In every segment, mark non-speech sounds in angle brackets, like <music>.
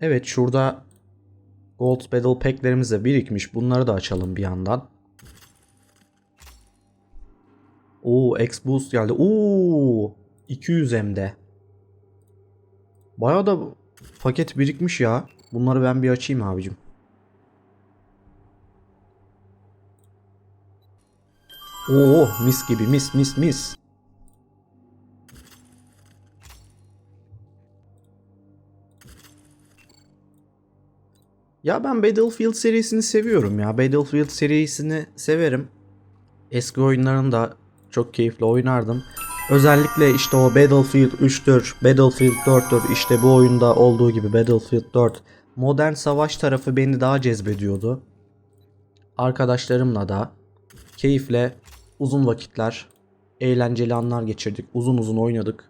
Evet şurada Gold Battle Pack'lerimiz de birikmiş. Bunları da açalım bir yandan. Oo X Boost geldi. Oo 200 M'de. Bayağı da paket birikmiş ya. Bunları ben bir açayım abicim. Oo mis gibi mis mis mis. Ya ben Battlefield serisini seviyorum ya. Battlefield serisini severim. Eski oyunlarını da çok keyifli oynardım. Özellikle işte o Battlefield 3'tür, Battlefield 4'tür işte bu oyunda olduğu gibi Battlefield 4 modern savaş tarafı beni daha cezbediyordu. Arkadaşlarımla da keyifle uzun vakitler, eğlenceli anlar geçirdik. Uzun uzun oynadık.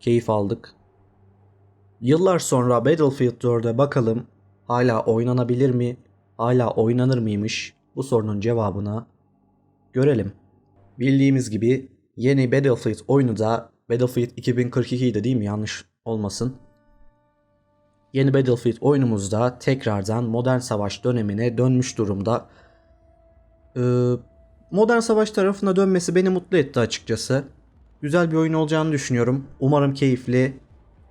Keyif aldık. Yıllar sonra Battlefield 4'e bakalım hala oynanabilir mi? Hala oynanır mıymış? Bu sorunun cevabını görelim. Bildiğimiz gibi yeni Battlefield oyunu da Battlefield 2042 idi değil mi? Yanlış olmasın. Yeni Battlefield oyunumuzda tekrardan modern savaş dönemine dönmüş durumda. Ee, modern savaş tarafına dönmesi beni mutlu etti açıkçası. Güzel bir oyun olacağını düşünüyorum. Umarım keyifli,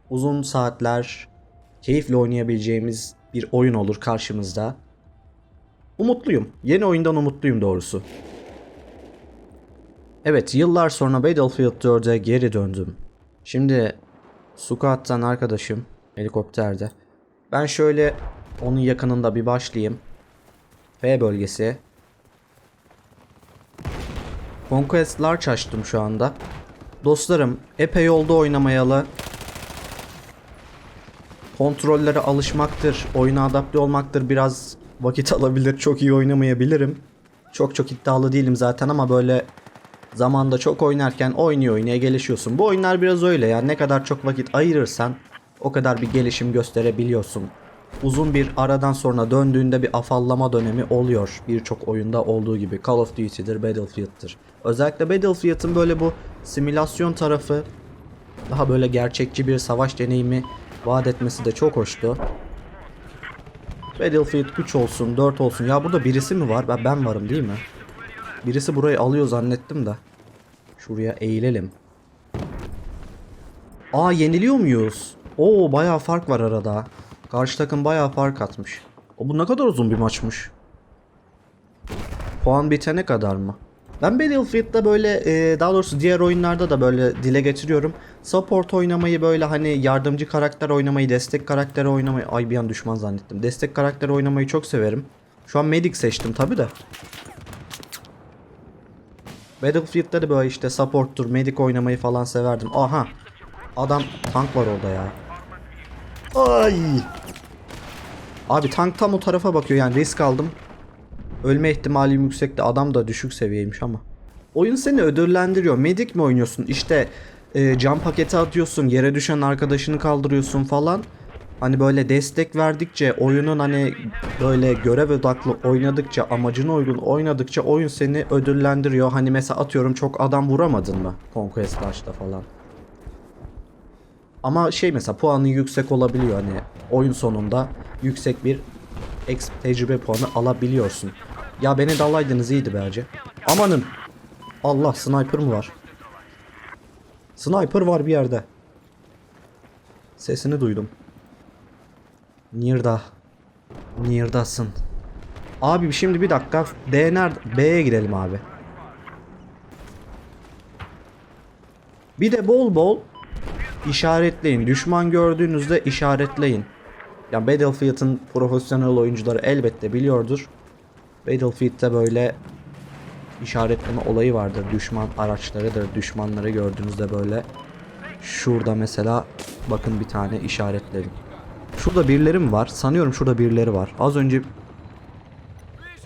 uzun saatler, keyifle oynayabileceğimiz bir oyun olur karşımızda. Umutluyum. Yeni oyundan umutluyum doğrusu. Evet yıllar sonra Battlefield 4'e geri döndüm. Şimdi Sukat'tan arkadaşım helikopterde. Ben şöyle onun yakınında bir başlayayım. F bölgesi. Conquest Large açtım şu anda. Dostlarım epey oldu oynamayalı. Kontrollere alışmaktır, oyuna adapte olmaktır biraz vakit <laughs> alabilir. Çok iyi oynamayabilirim. Çok çok iddialı değilim zaten ama böyle zamanda çok oynarken oynuyor oynaya gelişiyorsun. Bu oyunlar biraz öyle yani ne kadar çok vakit ayırırsan o kadar bir gelişim gösterebiliyorsun. Uzun bir aradan sonra döndüğünde bir afallama dönemi oluyor. Birçok oyunda olduğu gibi Call of Duty'dir, Battlefield'tir. Özellikle Battlefield'ın böyle bu simülasyon tarafı daha böyle gerçekçi bir savaş deneyimi vaat etmesi de çok hoştu. Battlefield 3 olsun 4 olsun. Ya burada birisi mi var? Ben, ben varım değil mi? Birisi burayı alıyor zannettim de. Şuraya eğilelim. Aa yeniliyor muyuz? Oo bayağı fark var arada. Karşı takım bayağı fark atmış. O bu ne kadar uzun bir maçmış. Puan bitene kadar mı? Ben Battlefield'da böyle e, daha doğrusu diğer oyunlarda da böyle dile getiriyorum. Support oynamayı böyle hani yardımcı karakter oynamayı, destek karakter oynamayı ay bir an düşman zannettim. Destek karakter oynamayı çok severim. Şu an Medic seçtim tabi de. Battlefield'da da böyle işte support'tur, medic oynamayı falan severdim. Aha. Adam tank var orada ya. Ay. Abi tank tam o tarafa bakıyor yani risk aldım. Ölme ihtimalim yüksekti. Adam da düşük seviyeymiş ama. Oyun seni ödüllendiriyor. Medik mi oynuyorsun? İşte e, cam paketi atıyorsun. Yere düşen arkadaşını kaldırıyorsun falan. Hani böyle destek verdikçe oyunun hani böyle görev odaklı oynadıkça amacına uygun oynadıkça oyun seni ödüllendiriyor. Hani mesela atıyorum çok adam vuramadın mı Conquest Large'da falan. Ama şey mesela puanı yüksek olabiliyor hani oyun sonunda yüksek bir tecrübe puanı alabiliyorsun. Ya beni dalaydınız iyiydi be hacı. Amanın. Allah sniper mı var? Sniper var bir yerde. Sesini duydum. Nirda. Nirdasın. Abi şimdi bir dakika. D nerede? B'ye gidelim abi. Bir de bol bol işaretleyin. Düşman gördüğünüzde işaretleyin. Yani Battlefield'ın profesyonel oyuncuları elbette biliyordur. Battlefield'de böyle işaretleme olayı vardır. Düşman araçlarıdır. Düşmanları gördüğünüzde böyle şurada mesela bakın bir tane işaretledim. Şurada birileri mi var? Sanıyorum şurada birileri var. Az önce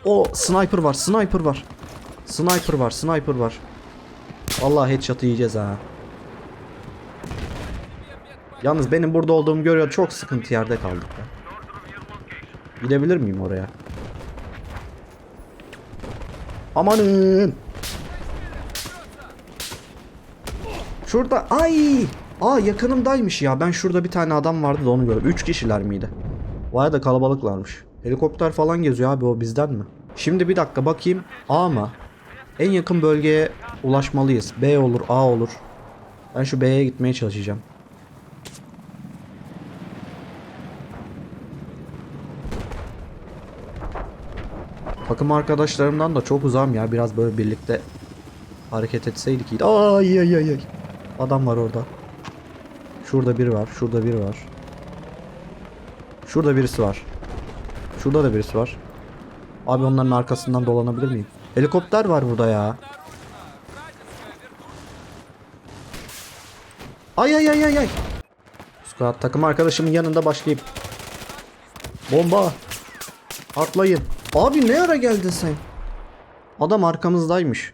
o sniper var. Sniper var. Sniper var. Sniper var. Allah headshot yiyeceğiz ha. Yalnız benim burada olduğum görüyor çok sıkıntı yerde kaldık ya. Gidebilir miyim oraya? Amanın. Şurada ay. Aa yakınımdaymış ya. Ben şurada bir tane adam vardı da onu gördüm. 3 kişiler miydi? Baya da kalabalıklarmış. Helikopter falan geziyor abi o bizden mi? Şimdi bir dakika bakayım. A mı? En yakın bölgeye ulaşmalıyız. B olur, A olur. Ben şu B'ye gitmeye çalışacağım. Takım arkadaşlarımdan da çok uzağım ya. Biraz böyle birlikte hareket etseydik iyiydi. Ay ay ay ay. Adam var orada. Şurada biri var. Şurada biri var. Şurada birisi var. Şurada da birisi var. Abi onların arkasından dolanabilir miyim? Helikopter var burada ya. Ay ay ay ay ay. Squad takım arkadaşımın yanında başlayıp. Bomba. Atlayın. Abi ne ara geldin sen? Adam arkamızdaymış.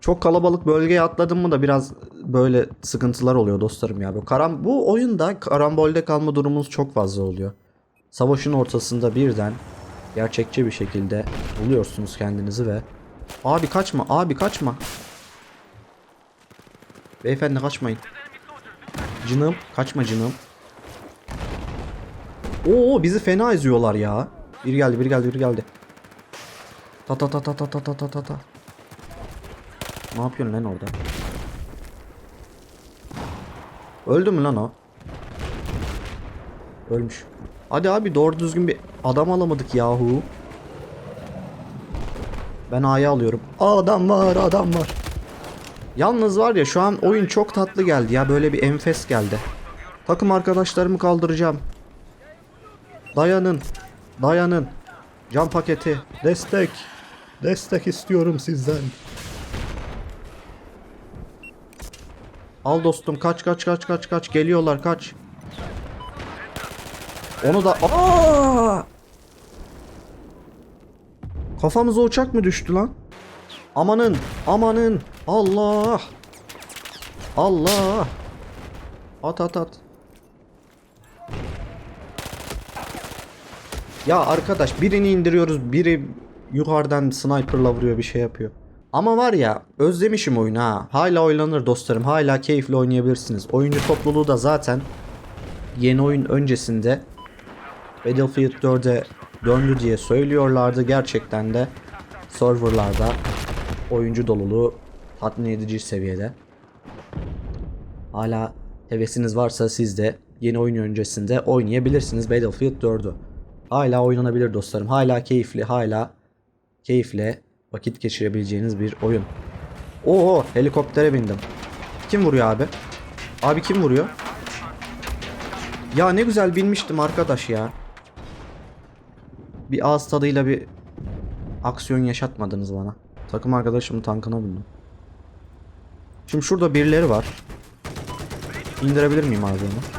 Çok kalabalık bölgeye atladım mı da biraz böyle sıkıntılar oluyor dostlarım ya. Bu, karam bu oyunda karambolde kalma durumumuz çok fazla oluyor. Savaşın ortasında birden gerçekçi bir şekilde buluyorsunuz kendinizi ve Abi kaçma, abi kaçma. Beyefendi kaçmayın. Cınım, kaçma cınım. Oo bizi fena eziyorlar ya. Bir geldi, bir geldi, bir geldi. Ta ta ta ta ta ta ta ta ta ta. Ne yapıyorsun lan orada? Öldü mü lan o? Ölmüş. Hadi abi doğru düzgün bir adam alamadık yahu. Ben A'yı alıyorum. Adam var adam var. Yalnız var ya şu an oyun çok tatlı geldi ya böyle bir enfes geldi. Takım arkadaşlarımı kaldıracağım. Dayanın. Dayanın. Can paketi. Destek. Destek istiyorum sizden. Al dostum kaç kaç kaç kaç kaç geliyorlar kaç. Onu da Aa! Kafamıza uçak mı düştü lan? Amanın amanın Allah. Allah. At at at. Ya arkadaş birini indiriyoruz biri yukarıdan sniperla vuruyor bir şey yapıyor. Ama var ya özlemişim oyunu ha. Hala oynanır dostlarım. Hala keyifli oynayabilirsiniz. Oyuncu topluluğu da zaten yeni oyun öncesinde Battlefield 4'e döndü diye söylüyorlardı. Gerçekten de serverlarda oyuncu doluluğu tatmin edici seviyede. Hala hevesiniz varsa siz de yeni oyun öncesinde oynayabilirsiniz Battlefield 4'ü. Hala oynanabilir dostlarım. Hala keyifli, hala keyifle vakit geçirebileceğiniz bir oyun. Oo, helikoptere bindim. Kim vuruyor abi? Abi kim vuruyor? Ya ne güzel binmiştim arkadaş ya. Bir ağız tadıyla bir aksiyon yaşatmadınız bana. Takım arkadaşımın tankına bindim. Şimdi şurada birileri var. İndirebilir miyim abi onu?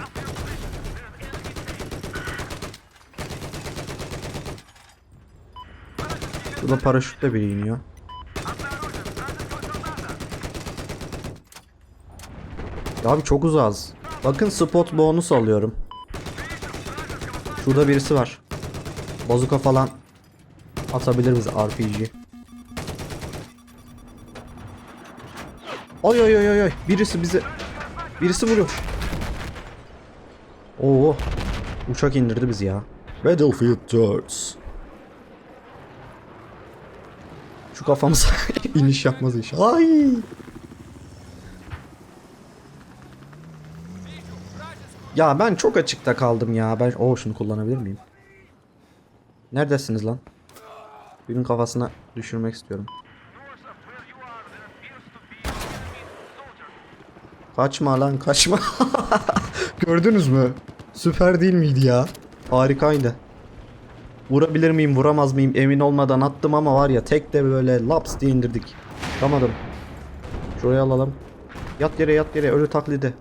Burada paraşütle biri iniyor. Abi çok uzağız. Bakın spot bonus alıyorum. Şurada birisi var. Bazuka falan atabilir bize RPG. Oy oy oy oy. Birisi bize birisi vuruyor. Oo. Uçak indirdi bizi ya. Battlefield 4. Şu kafamıza <laughs> iniş yapmaz inşallah. Ay. Ya ben çok açıkta kaldım ya. Ben o şunu kullanabilir miyim? Neredesiniz lan? Birinin kafasına düşürmek istiyorum. Kaçma lan kaçma. <laughs> Gördünüz mü? Süper değil miydi ya? Harikaydı. Vurabilir miyim vuramaz mıyım emin olmadan attım ama var ya tek de böyle laps diye indirdik. Çıkamadım. Şuraya alalım. Yat yere yat yere ölü taklidi.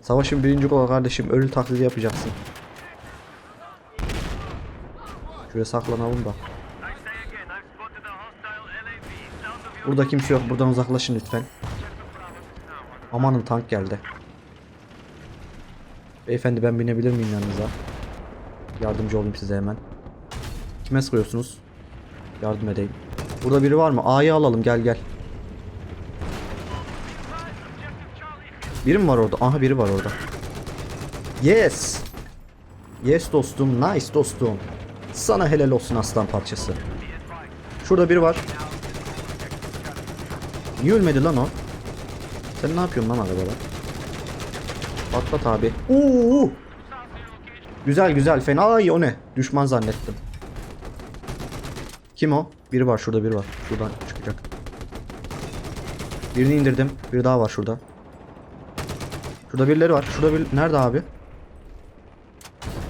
Savaşın birinci kolu kardeşim ölü taklidi yapacaksın. Şuraya saklanalım da. Burada kimse yok. Buradan uzaklaşın lütfen. Amanın tank geldi. Beyefendi ben binebilir miyim yanınıza? Yardımcı olayım size hemen. Kime sıkıyorsunuz? Yardım edeyim. Burada biri var mı? A'yı alalım gel gel. Biri mi var orada? Aha biri var orada. Yes. Yes dostum. Nice dostum. Sana helal olsun aslan parçası. Şurada biri var. Niye ölmedi lan o? Sen ne yapıyorsun lan arabada? Patlat abi. Oo! Güzel güzel fena. Ay o ne? Düşman zannettim. Kim o? Biri var şurada biri var. Şuradan çıkacak. Birini indirdim. Bir daha var şurada. Şurada birileri var. Şurada bir... Nerede abi?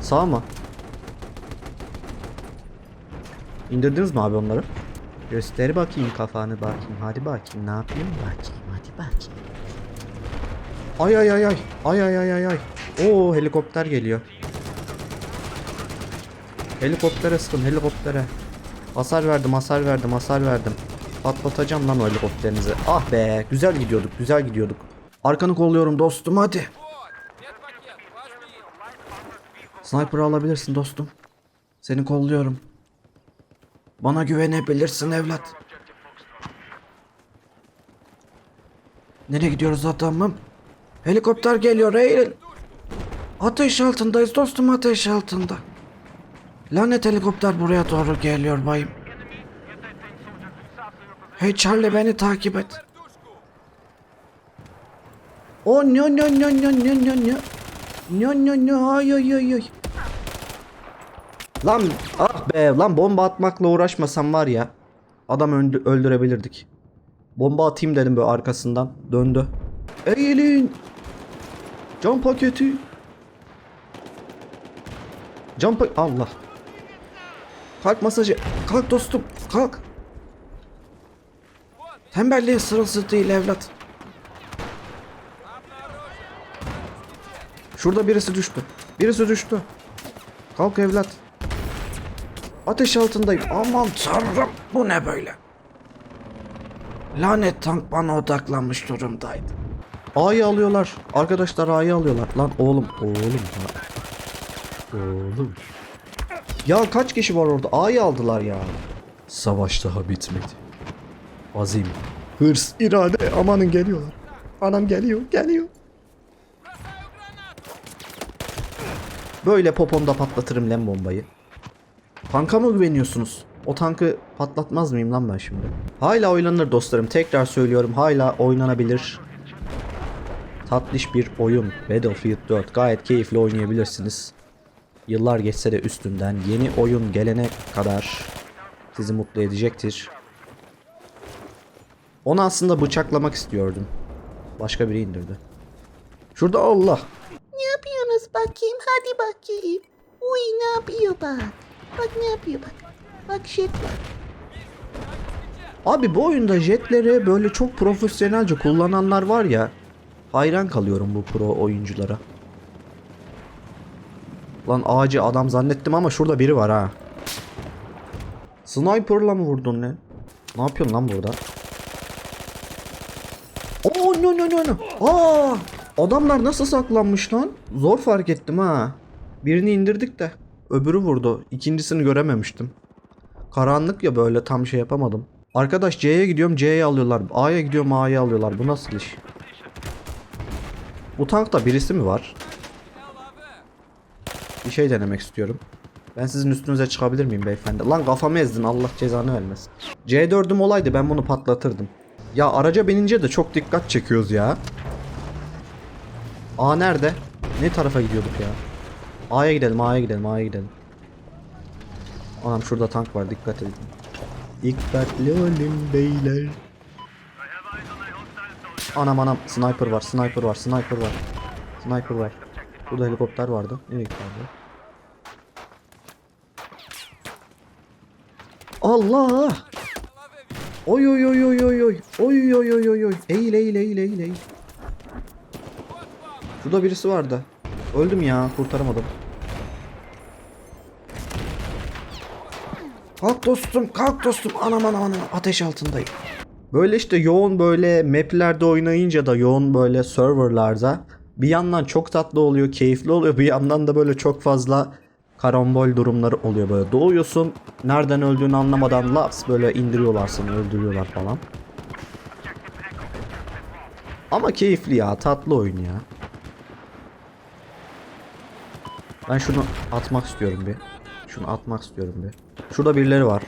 Sağ mı? İndirdiniz mi abi onları? Göster bakayım kafanı bakayım. Hadi bakayım ne yapayım bakayım. Hadi bakayım. Ay ay ay ay. Ay ay ay ay ay. Oo helikopter geliyor. Helikoptere sıkın helikoptere. Hasar verdim hasar verdim hasar verdim. Patlatacağım lan o helikopterinizi. Ah be güzel gidiyorduk güzel gidiyorduk. Arkanı kolluyorum dostum hadi. Sniper alabilirsin dostum. Seni kolluyorum. Bana güvenebilirsin evlat. Nereye gidiyoruz adamım? Helikopter geliyor eğil. Ateş altındayız dostum ateş altında. Lanet helikopter buraya doğru geliyor bayım. Hey Charlie beni takip et. Oh no no no no no no no. No no no ay ay ay ay. Lan ah be lan bomba atmakla uğraşmasam var ya. Adam öldü- öldürebilirdik. Bomba atayım dedim böyle arkasından. Döndü. Eğilin. Can paketi. Can pa- Allah. Kalk masajı. Kalk dostum. Kalk. Tembelliğin sırası değil evlat. Şurada birisi düştü. Birisi düştü. Kalk evlat. Ateş altındayım. Aman tanrım bu ne böyle? Lanet tank bana odaklanmış durumdaydı. A'yı alıyorlar. Arkadaşlar A'yı alıyorlar. Lan oğlum. Oğlum. Oğlum. Ya kaç kişi var orada? A'yı aldılar ya. Savaş daha bitmedi. Azim. Hırs, irade. Amanın geliyorlar. Anam geliyor, geliyor. Böyle popomda patlatırım lan bombayı. Tanka mı güveniyorsunuz? O tankı patlatmaz mıyım lan ben şimdi? Hala oynanır dostlarım. Tekrar söylüyorum hala oynanabilir. Tatlış bir oyun. Battlefield 4 gayet keyifli oynayabilirsiniz. Yıllar geçse de üstünden yeni oyun gelene kadar sizi mutlu edecektir. Onu aslında bıçaklamak istiyordum. Başka biri indirdi. Şurada Allah. Ne yapıyorsunuz bakayım? Hadi bakayım. Uy ne yapıyor bak. Bak ne yapıyor bak. Bak jet var. Abi bu oyunda jetleri böyle çok profesyonelce kullananlar var ya. Hayran kalıyorum bu pro oyunculara. Lan ağacı adam zannettim ama şurada biri var ha. Sniper'la mı vurdun lan? Ne yapıyorsun lan burada? Oo no no no no. Aa! Adamlar nasıl saklanmış lan? Zor fark ettim ha. Birini indirdik de öbürü vurdu. İkincisini görememiştim. Karanlık ya böyle tam şey yapamadım. Arkadaş C'ye gidiyorum C'ye alıyorlar. A'ya gidiyorum A'ya alıyorlar. Bu nasıl iş? Bu tankta birisi mi var? Bir şey denemek istiyorum. Ben sizin üstünüze çıkabilir miyim beyefendi? Lan kafamı ezdin Allah cezanı vermesin. C4'üm olaydı ben bunu patlatırdım. Ya araca binince de çok dikkat çekiyoruz ya. A nerede? Ne tarafa gidiyorduk ya? A'ya gidelim A'ya gidelim A'ya gidelim. Anam şurada tank var dikkat edin. Dikkatli olun beyler. Anam anam sniper var sniper var sniper var. Sniper var. Burada helikopter vardı. Nereye gitti abi? Allah! Oy oy oy oy oy oy. Oy oy oy oy oy. Eğil eğil eğil eğil eğil. Şurada birisi vardı. Öldüm ya kurtaramadım. Kalk dostum kalk dostum anam anam anam ateş altındayım. Böyle işte yoğun böyle maplerde oynayınca da yoğun böyle serverlarda bir yandan çok tatlı oluyor keyifli oluyor bir yandan da böyle çok fazla karambol durumları oluyor böyle doğuyorsun nereden öldüğünü anlamadan laps böyle indiriyorlar seni öldürüyorlar falan. Ama keyifli ya tatlı oyun ya. Ben şunu atmak istiyorum bir. Şunu atmak istiyorum bir. Şurada birileri var.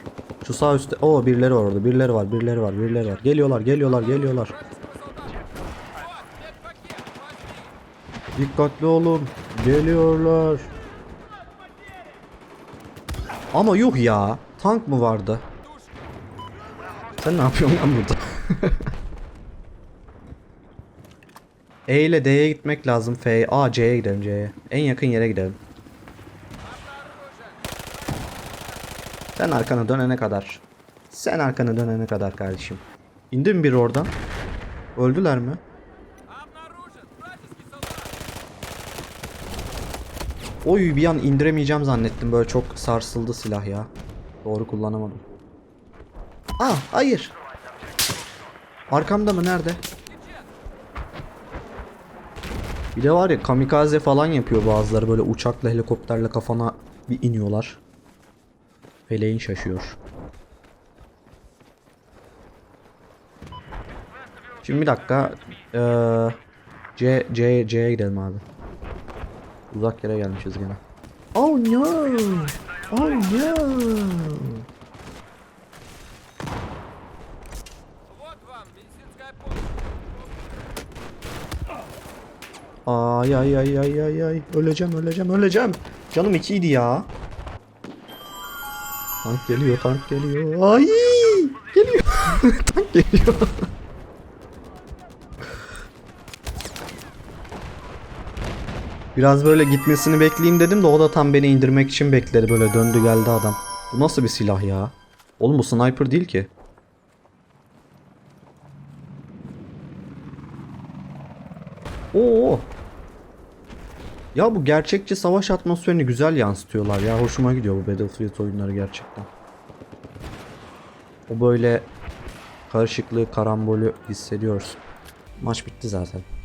Şu sağ üstte. Oo birileri var orada. Birileri var. Birileri var. Birileri var. Geliyorlar. Geliyorlar. Geliyorlar. Dikkatli olun. Geliyorlar. Ama yuh ya. Tank mı vardı? Sen ne yapıyorsun lan burada? <laughs> E ile D'ye gitmek lazım. F, A, C'ye gidelim C'ye. En yakın yere gidelim. Sen arkana dönene kadar. Sen arkana dönene kadar kardeşim. İndi mi biri oradan? Öldüler mi? Oy bir an indiremeyeceğim zannettim. Böyle çok sarsıldı silah ya. Doğru kullanamadım. Aa hayır. Arkamda mı nerede? Bir de var ya kamikaze falan yapıyor bazıları böyle uçakla helikopterle kafana bir iniyorlar. Feleğin şaşıyor. Şimdi bir dakika. Eee C C C'ye gidelim abi. Uzak yere gelmişiz gene. Oh no! Oh no! Ay ay ay ay ay ay öleceğim öleceğim öleceğim. Canım ikiydi ya. Tank geliyor tank geliyor. Ay geliyor. <laughs> tank geliyor. Biraz böyle gitmesini bekleyeyim dedim de o da tam beni indirmek için bekledi böyle döndü geldi adam. Bu nasıl bir silah ya? Oğlum bu sniper değil ki. Oo. Ya bu gerçekçi savaş atmosferini güzel yansıtıyorlar ya. Hoşuma gidiyor bu Battlefield oyunları gerçekten. O böyle karışıklığı, karambolü hissediyoruz. Maç bitti zaten.